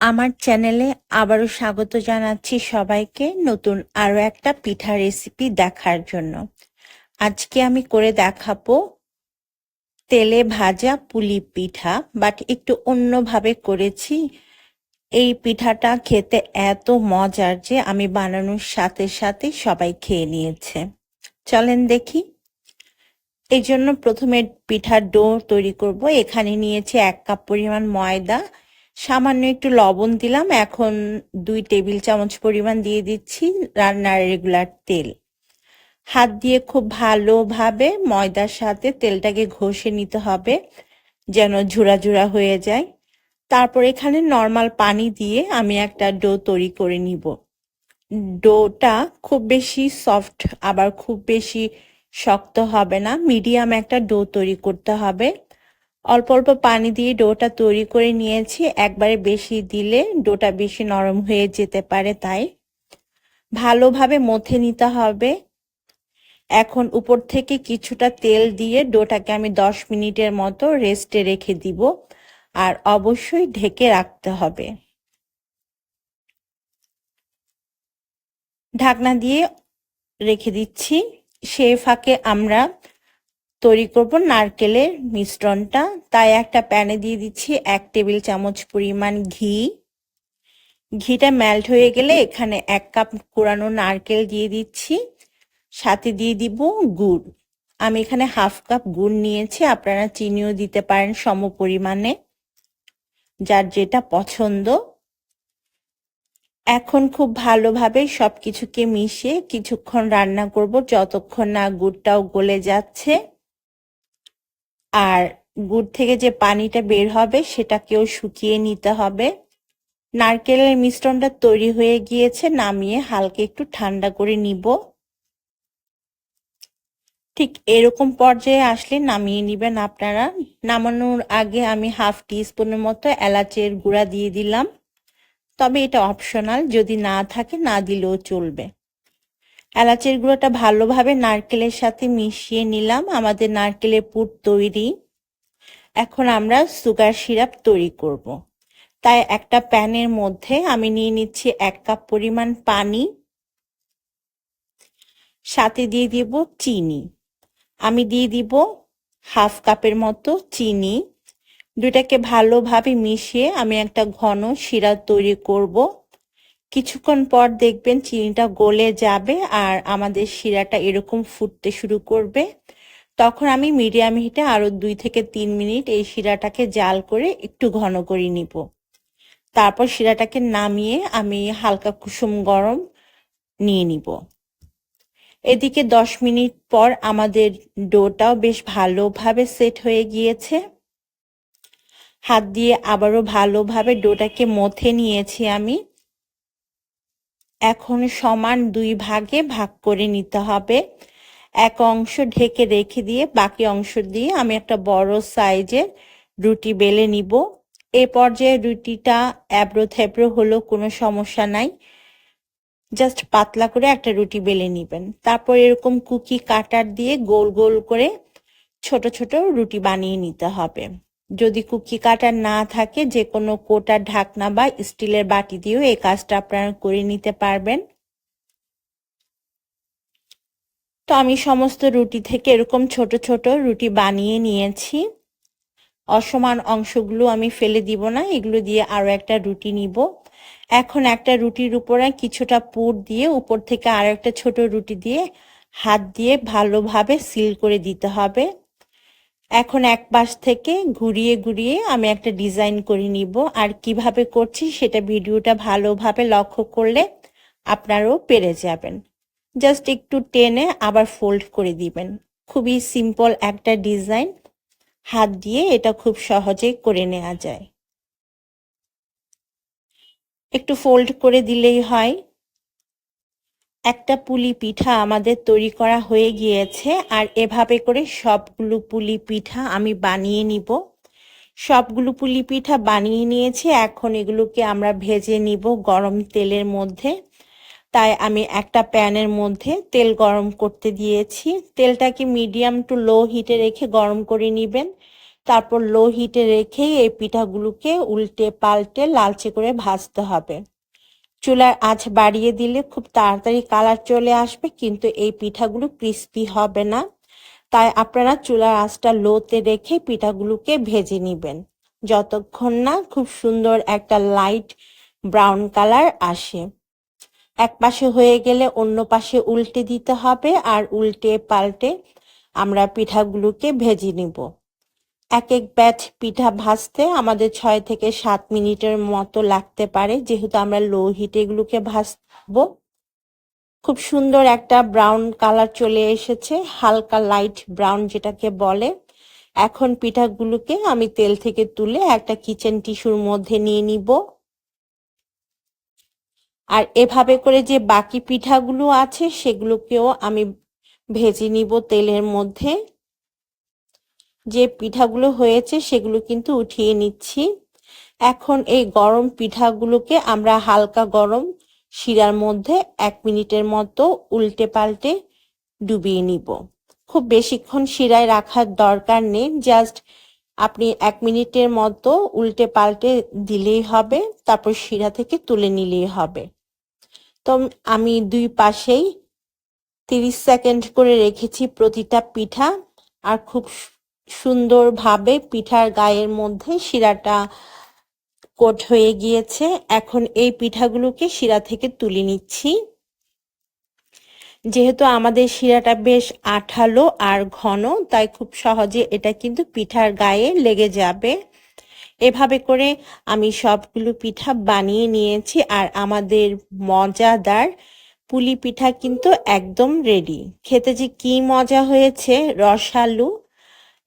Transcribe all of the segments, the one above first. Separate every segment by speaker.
Speaker 1: আমার চ্যানেলে আবারও স্বাগত জানাচ্ছি সবাইকে নতুন আরও একটা পিঠা রেসিপি দেখার জন্য। আজকে আমি করে দেখাবো তেলে ভাজা পুলি পিঠা বাট একটু অন্যভাবে করেছি। এই পিঠাটা খেতে এত মজার যে আমি বানানোর সাথে সাথে সবাই খেয়ে নিয়েছে। চলেন দেখি। এই জন্য প্রথমে পিঠার ডো তৈরি করব। এখানে নিয়েছি এক কাপ পরিমাণ ময়দা সামান্য একটু লবণ দিলাম। এখন দুই টেবিল চামচ পরিমাণ দিয়ে দিচ্ছি রান্নার রেগুলার তেল। হাত দিয়ে খুব ভালোভাবে ময়দার সাথে তেলটাকে ঘষে নিতে হবে যেন ঝুরা ঝুরা হয়ে যায়। তারপর এখানে নর্মাল পানি দিয়ে আমি একটা ডো তৈরি করে নিব। ডোটা খুব বেশি সফট, আবার খুব বেশি শক্ত হবে না। মিডিয়াম একটা ডো তৈরি করতে হবে। অল্প অল্প পানি দিয়ে ডোটা তৈরি করে নিয়েছি। একবারে বেশি দিলে ডোটা বেশি নরম হয়ে যেতে পারে তাই। ভালোভাবে মথে নিতে হবে। এখন উপর থেকে কিছুটা তেল দিয়ে ডোটাকে আমি দশ মিনিটের মতো রেস্টে রেখে দিব আর অবশ্যই ঢেকে রাখতে হবে। ঢাকনা দিয়ে রেখে দিচ্ছি। সে ফাঁকে আমরা তৈরি করব নারকেলের মিশ্রণটা। তাই একটা প্যানে দিয়ে দিচ্ছি এক টেবিল চামচ পরিমাণ ঘি। ঘিটা মেল্ট হয়ে গেলে এখানে এক কাপ কোরানো নারকেল দিয়ে দিচ্ছি। সাথে দিয়ে দিব গুড়। আমি এখানে হাফ কাপ গুড় নিয়েছি, আপনারা চিনিও দিতে পারেন সম পরিমাণে যার যেটা পছন্দ। এখন খুব ভালোভাবে সব কিছুকে মিশিয়ে কিছুক্ষণ রান্না করব, যতক্ষণ না গুড়টাও গলে যাচ্ছে। আর গুড় থেকে যে পানিটা বের হবে সেটাকেও শুকিয়ে নিতে হবে। নারকেলের মিশ্রণটা তৈরি হয়ে গিয়েছে, নামিয়ে হালকা একটু ঠান্ডা করে নিব। ঠিক এরকম পর্যায়ে আসলে নামিয়ে নিবেন আপনারা। নামানোর আগে আমি হাফ টি স্পুনের মতো এলাচের গুঁড়া দিয়ে দিলাম। তবে এটা অপশনাল, যদি না থাকে না দিলেও চলবে। এলাচের গুঁড়োটা ভালোভাবে নারকেলের সাথে মিশিয়ে নিলাম। আমাদের নারকেলের পুর তৈরি। এখন আমরা সুগার সিরাপ তৈরি করব। তাই একটা প্যানের মধ্যে আমি নিয়ে নিচ্ছি এক কাপ পরিমাণ পানি। সাথে দিয়ে দিব চিনি। আমি দিয়ে দিব হাফ কাপের মতো চিনি। দুটাকে ভালোভাবে মিশিয়ে আমি একটা ঘন শিরা তৈরি করব। কিছুক্ষণ পর দেখবেন চিনিটা গলে যাবে আর আমাদের শিরাটা এরকম ফুটতে শুরু করবে। তখন আমি মিডিয়াম হিটে আরও দুই থেকে তিন মিনিট এই শিরাটাকে জাল করে একটু ঘন করে নিব। তারপর শিরাটাকে নামিয়ে আমি হালকা কুসুম গরম নিয়ে নিব। এদিকে দশ মিনিট পর আমাদের ডোটাও বেশ ভালোভাবে সেট হয়ে গিয়েছে। হাত দিয়ে আবারও ভালোভাবে ডোটাকে মথে নিয়েছি আমি। এখন সমান দুই ভাগে ভাগ করে নিতে হবে। এক অংশ ঢেকে রেখে দিয়ে বাকি অংশ দিয়ে আমি একটা বড় সাইজের রুটি বেলে নিব। এ পর্যায়ে রুটিটা অ্যাব্রো থ্যাব্রো হলেও কোনো সমস্যা নাই। জাস্ট পাতলা করে একটা রুটি বেলে নিবেন। তারপর এরকম কুকি কাটার দিয়ে গোল গোল করে ছোট ছোট রুটি বানিয়ে নিতে হবে। যদি কুকি কাটার না থাকে, যে কোনো কোটার ঢাকনা বা স্টিলের বাটি দিয়েও এই কাজটা আপনারা করে নিতে পারবেন। তো আমি সমস্ত রুটি থেকে এরকম ছোট ছোট রুটি বানিয়ে নিয়েছি। অসমান অংশগুলো আমি ফেলে দিব না, এগুলো দিয়ে আরও একটা রুটি নিব। এখন একটা রুটির উপরে কিছুটা পুর দিয়ে উপর থেকে আরও একটা ছোট রুটি দিয়ে হাত দিয়ে ভালোভাবে সিল করে দিতে হবে। এখন এক পাশ থেকে ঘুরিয়ে ঘুরিয়ে আমি একটা ডিজাইন করে নিব আর কীভাবে করছি সেটা ভিডিওটা ভালোভাবে লক্ষ্য করলে আপনারাও পেরে যাবেন। জাস্ট একটু টেনে আবার ফোল্ড করে দিবেন। খুবই সিম্পল একটা ডিজাইন। হাত দিয়ে এটা খুব সহজে করে নেওয়া যায়। একটু ফোল্ড করে দিলেই হয়। একটা পুলি পিঠা আমাদের তৈরি করা হয়ে গিয়েছে আর এভাবে করে সবগুলো পুলি পিঠা আমি বানিয়ে নিব। সবগুলো পুলি পিঠা বানিয়ে নিয়েছি, এখন এগুলোকে আমরা ভেজে নিব গরম তেলের মধ্যে। তাই আমি একটা প্যানের মধ্যে তেল গরম করতে দিয়েছি। তেলটাকে মিডিয়াম টু লো হিটে রেখে গরম করে নেবেন। তারপর লো হিটে রেখেই এই পিঠাগুলোকে উল্টে পাল্টে লালচে করে ভাজতে হবে। চুলার আঁচ বাড়িয়ে দিলে খুব তাড়াতাড়ি কালার চলে আসবে, কিন্তু এই পিঠাগুলো ক্রিস্পি হবে না। তাই আপনারা চুলার আঁচটা লোতে রেখে পিঠাগুলোকে ভেজে নেবেন। যতক্ষণ না খুব সুন্দর একটা লাইট ব্রাউন কালার আসে। এক পাশে হয়ে গেলে অন্য পাশে উল্টে দিতে হবে, আর উল্টে পাল্টে আমরা পিঠাগুলোকে ভেজে নিব। এক এক ব্যাচ পিঠা ভাজতে আমাদের ছয় থেকে সাত মিনিটের মতো লাগতে পারে। যেহেতু আমরা লো হিটে এগুলোকে ভাজবো। খুব সুন্দর একটা ব্রাউন কালার চলে এসেছে, হালকা লাইট ব্রাউন যেটাকে বলে। এখন পিঠাগুলোকে আমি তেল থেকে তুলে একটা কিচেন টিস্যুর মধ্যে নিয়ে নিব। আর এভাবে করে যে বাকি পিঠাগুলো আছে সেগুলোকেও আমি ভেজে নিব তেলের মধ্যে। যে পিঠাগুলো হয়েছে সেগুলো কিন্তু উঠিয়ে নিচ্ছি। এখন এই গরম পিঠাগুলোকে আমরা হালকা গরম শিরার মধ্যে এক মিনিটের মতো উল্টে পাল্টে ডুবিয়ে নিব। খুব বেশিক্ষণ শিরায় রাখার দরকার নেই, জাস্ট আপনি এক মিনিটের মতো উল্টে পাল্টে দিলেই হবে, তারপর শিরা থেকে তুলে নিলেই হবে। তো আমি দুই পাশেই তিরিশ সেকেন্ড করে রেখেছি প্রতিটা পিঠা, আর খুব সুন্দরভাবে পিঠার গায়ের মধ্যে শিরাটা কোট হয়ে গিয়েছে। এখন এই পিঠাগুলোকে শিরা থেকে তুলে নিচ্ছি। যেহেতু আমাদের শিরাটা বেশ আঠালো আর ঘন, তাই খুব সহজে এটা কিন্তু পিঠার গায়ে লেগে যাবে। এভাবে করে আমি সবগুলো পিঠা বানিয়ে নিয়েছি আর আমাদের মজাদার পুলি পিঠা কিন্তু একদম রেডি খেতে যে কি মজা হয়েছে, রসালু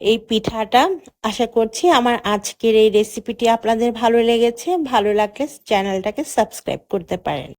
Speaker 1: এই পিঠাটা। আশা করছি আমার আজকের এই রেসিপিটি আপনাদের ভালো লেগেছে। ভালো লাগলে চ্যানেলটাকে সাবস্ক্রাইব করতে পারেন।